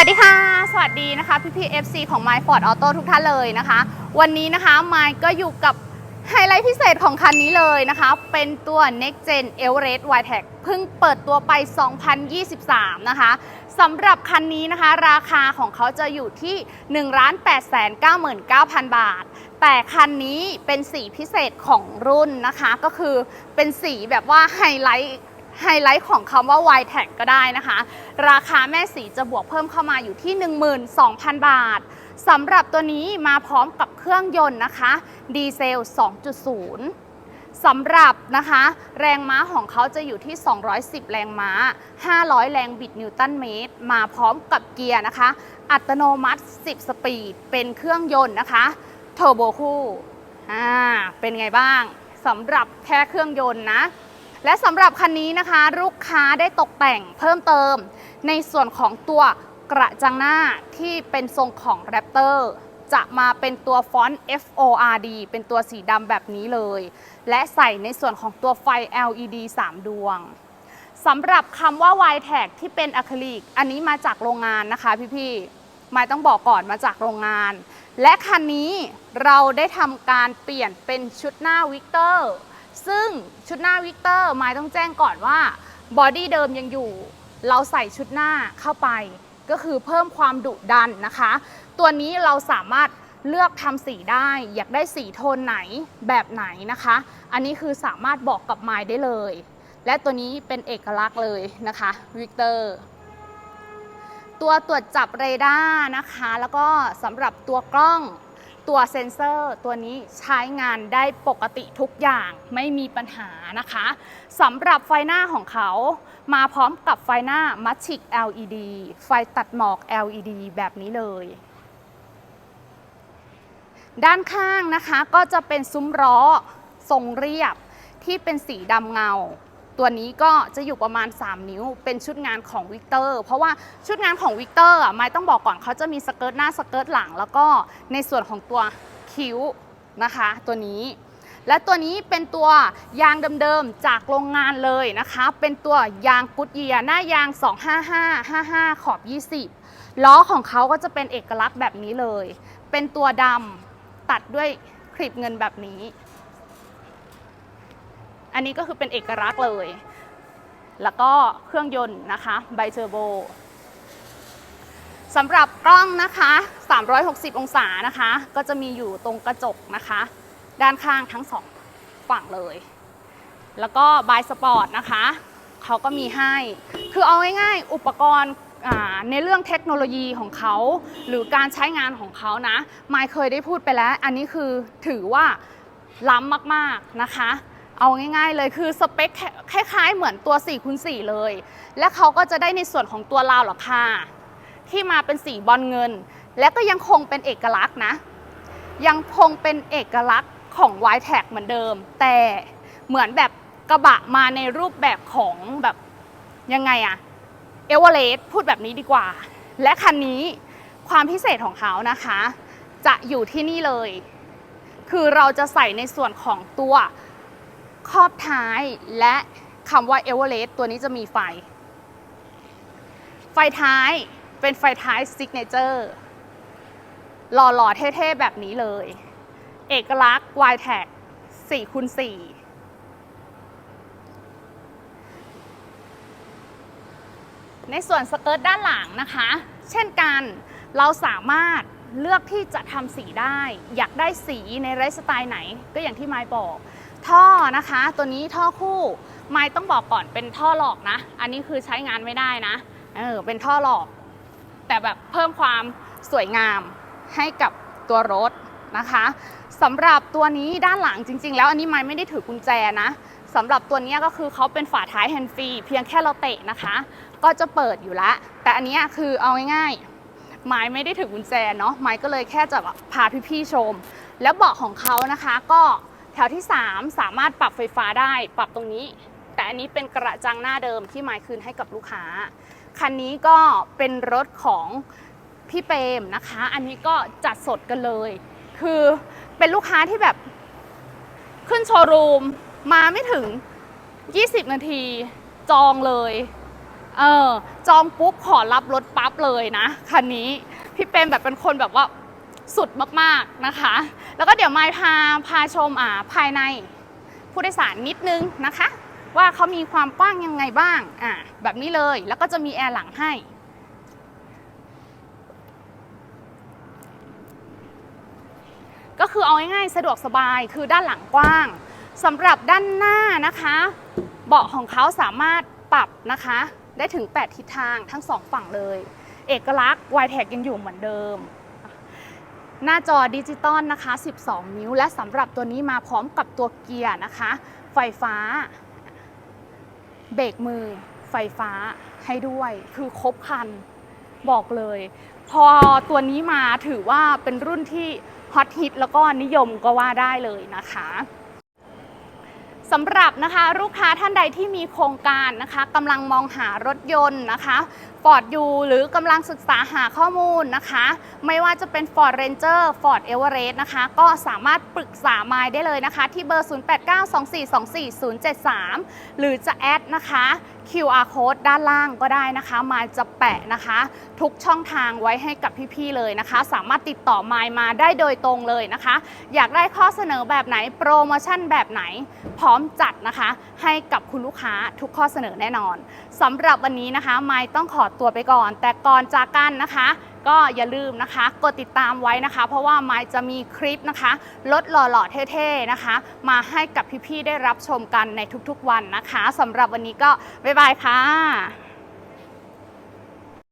วัสดีค่ะ สวัสดีนะคะพี่พี่ FC ของ My Ford Auto ทุกท่านเลยนะคะ วันนี้นะคะ My ก็อยู่กับไฮไลท์พิเศษของคันนี้เลยนะคะ เป็นตัว Next Gen Everest w i t e c เพิ่งเปิดตัวไป 2023 นะคะสำหรับคันนี้นะคะ ราคาของเขาจะอยู่ที่ 1,899,000บาท แต่คันนี้เป็นสีพิเศษของรุ่นนะคะ ก็คือเป็นสีแบบว่าไฮไลท์ ไฮไลท์ของคำว่า y t a g ก็ได้นะคะ ราคาแม่สีจะบวกเพิ่มเข้ามาอยู่ที่ 12,000 บาทสำหรับตัวนี้มาพร้อมกับเครื่องยนต์นะคะ ดีเซล 2.0 สำหรับนะคะ แรงม้าของเขาจะอยู่ที่ 210 แรงม้า 500 แรงบิดนิวตันเมตร มาพร้อมกับเกียร์นะคะ อัตโนมัติ 10 สปีด เป็นเครื่องยนต์นะคะเทอร์โบคู่ อ่า เป็นไงบ้างสำหรับแค่เครื่องยนต์นะ และสำหรับคันนี้นะคะลูกค้าได้ตกแต่งเพิ่มเติม ในส่วนของตัวกระจังหน้าที่เป็นทรงของแรปเตอร์จะมาเป็นตัวฟอนต์ FORD เป็นตัวสีดำแบบนี้เลย และใส่ในส่วนของตัวไฟ LED 3 ดวงสำหรับคำว่า y t a g ที่เป็นอะคริลิกอันนี้มาจากโรงงานนะคะพี่ๆหมายต้องบอกก่อนมาจากโรงงาน และคันนี้เราได้ทำการเปลี่ยนเป็นชุดหน้าวิกเตอร์ ซึ่งชุดหน้าวิกเตอร์หมายต้องแจ้งก่อนว่าบอดี้เดิมยังอยู่ เราใส่ชุดหน้าเข้าไป ก็คือเพิ่มความดุดันนะคะ ตัวนี้เราสามารถเลือกทำสีได้ อยากได้สีโทนไหนแบบไหนนะคะ อันนี้คือสามารถบอกกับไมล์ได้เลย และตัวนี้เป็นเอกลักษณ์เลยนะคะวิกเตอร์ตัวตรวจจับเรดาร์นะคะ แล้วก็สำหรับตัวกล้อง ตัวเซ็นเซอร์ตัวนี้ใช้งานได้ปกติทุกอย่างไม่มีปัญหานะคะสำหรับไฟหน้าของเขามาพร้อมกับไฟหน้ามัชชิก LED ไฟตัดหมอก LED แบบนี้เลย ด้านข้างนะคะก็จะเป็นซุ้มล้อทรงเรียบที่เป็นสีดำเงา ตัวนี้ก็จะอยู่ประมาณ 3 นิ้ว เป็นชุดงานของวิกเตอร์เพราะว่าชุดงานของวิกเตอร์อะไม่ต้องบอกก่อนเขาจะมีสเกิร์ตหน้าสเกิร์ตหลัง แล้วก็ในส่วนของตัวคิ้วนะคะ ตัวนี้ และตัวนี้เป็นตัวยางเดิมๆจากโรงงานเลยนะคะ เป็นตัวยางกุดเยียหน้ายาง 255 55 ขอบ 20 ล้อของเขาก็จะเป็นเอกลักษณ์แบบนี้เลย เป็นตัวดำตัดด้วยคลิปเงินแบบนี้ อันนี้ก็คือเป็นเอกลักษณ์เลย แล้วก็เครื่องยนต์นะคะไบเทอร์โบสำหรับกล้องนะคะ 360 องศานะคะ ก็จะมีอยู่ตรงกระจกนะคะ ด้านข้างทั้งสองฝั่งเลย แล้วก็บายสปอร์ตนะคะเขาก็มีให้ คือเอาง่ายๆ อุปกรณ์ในเรื่องเทคโนโลยีของเขา หรือการใช้งานของเขานะ ไมายเคยได้พูดไปแล้ว อันนี้คือถือว่าล้ำมากๆนะคะ เอาง่ายๆเลยคือสเปคคล้ายๆ เหมือนตัว4คูณ4เลย และเขาก็จะได้ในส่วนของตัวราวหลังคาที่มาเป็นสีบอลเงิน และก็ยังคงเป็นเอกลักษณ์นะ ยังคงเป็นเอกลักษณ์ของ y t a g เหมือนเดิม แต่เหมือนแบบกระบะมาในรูปแบบของแบบยังไงอะเอเวอเรสต์พูดแบบนี้ดีกว่า และคันนี้ความพิเศษของเขานะคะ จะอยู่ที่นี่เลย คือเราจะใส่ในส่วนของตัว ครอบท้ายและคำว่าเอเวอเรสต์ตัวนี้จะมีไฟ ไฟท้ายเป็นไฟท้ายซิกเนเจอร์หล่อๆ เท่ๆ แบบนี้เลย เอกลักษณ์ y t a g 4คูณ4ในส่วนสเกิร์ตด้านหลังนะคะ เช่นกันเราสามารถเลือกที่จะทำสีได้ อยากได้สีในไลฟ์สไตล์ไหนก็อย่างที่ไมค์บอก ท่อนะคะ ตัวนี้ท่อคู่ไมค์ต้องบอกก่อนเป็นท่อหลอกนะ อันนี้คือใช้งานไม่ได้นะเออเป็นท่อหลอก แต่แบบเพิ่มความสวยงามให้กับตัวรถนะคะสำหรับตัวนี้ด้านหลังจริง ๆ แล้วอันนี้ไม่ไม่ได้ถือกุญแจนะสำหรับตัวนี้ก็คือเขาเป็นฝาท้ายแฮนด์ฟรีเพียงแค่เราเตะนะคะ ก็จะเปิดอยู่แล้วแต่อันนี้คือเอาง่ายๆไม้ไม่ได้ถือกุญแจเนาะไม้ก็เลยแค่จะแบบพาพี่ๆชม แล้วเบาะของเขานะคะก็ ถวที่ 3 สามารถปรับไฟฟ้าได้ปรับตรงนี้ แต่อันนี้เป็นกระจังหน้าเดิมที่ไม้คืนให้กับลูกค้า คันนี้ก็เป็นรถของพี่เปรมนะคะ อันนี้ก็จัดสดกันเลย คือเป็นลูกค้าที่แบบขึ้นโชว์รูมมาไม่ถึง 20 นาทีจองเลย เออจองปุ๊บขอรับรถปั๊บเลยนะ คันนี้พี่เป็นแบบเป็นคนแบบว่า สุดมากๆนะคะ แล้วก็เดี๋ยวมายพาพาชมอ่าภายในผู้โดยสารนิดนึงนะคะ ว่าเขามีความกว้างยังไงบ้างอ่าแบบนี้เลยแล้วก็จะมีแอร์หลังให้ก็คือเอาง่ายๆสะดวกสบายคือด้านหลังกว้างสำหรับด้านหน้านะคะ เบาะของเขาสามารถปรับนะคะ ได้ถึง 8 ทิศทางทั้งสองฝั่งเลย เอกลักษณ์ y t e c ยังอยู่เหมือนเดิม หน้าจอดิจิตอลนะคะ 12 นิ้ว และสำหรับตัวนี้มาพร้อมกับตัวเกียร์นะคะ ไฟฟ้า เบรกมือ ไฟฟ้าให้ด้วย คือครบคันบอกเลย พอตัวนี้มาถือว่าเป็นรุ่นที่ฮอตฮิตแล้วก็นิยมก็ว่าได้เลยนะคะสำหรับนะคะลูกค้าท่านใดที่มีโครงการนะคะกำลังมองหารถยนต์นะคะ Ford ยูหรือกำลังศึกษาหาข้อมูลนะคะ ไม่ว่าจะเป็น Ford Ranger Ford Everest นะคะ ก็สามารถปรึกษาไมายได้เลยนะคะ ที่เบอร์ 0892424073 หรือจะแอดนะคะ QR code ด้านล่างก็ได้นะคะ มาจะแปะนะคะ ทุกช่องทางไว้ให้กับพี่ๆเลยนะคะ สามารถติดต่อมายมาได้โดยตรงเลยนะคะ อยากได้ข้อเสนอแบบไหนโปรโมชั่นแบบไหน พร้อมจัดนะคะ ให้กับคุณลูกค้าทุกข้อเสนอแน่นอนสำหรับวันนี้นะคะมายต้องขอตัวไปก่อน แต่ก่อนจากกันนะคะ ก็อย่าลืมนะคะ กดติดตามไว้นะคะ เพราะว่ามายจะมีคลิปนะคะรถหล่อๆเท่ๆนะคะ มาให้กับพี่ๆได้รับชมกันในทุกๆวันนะคะสำหรับวันนี้ก็บ๊ายบายค่ะ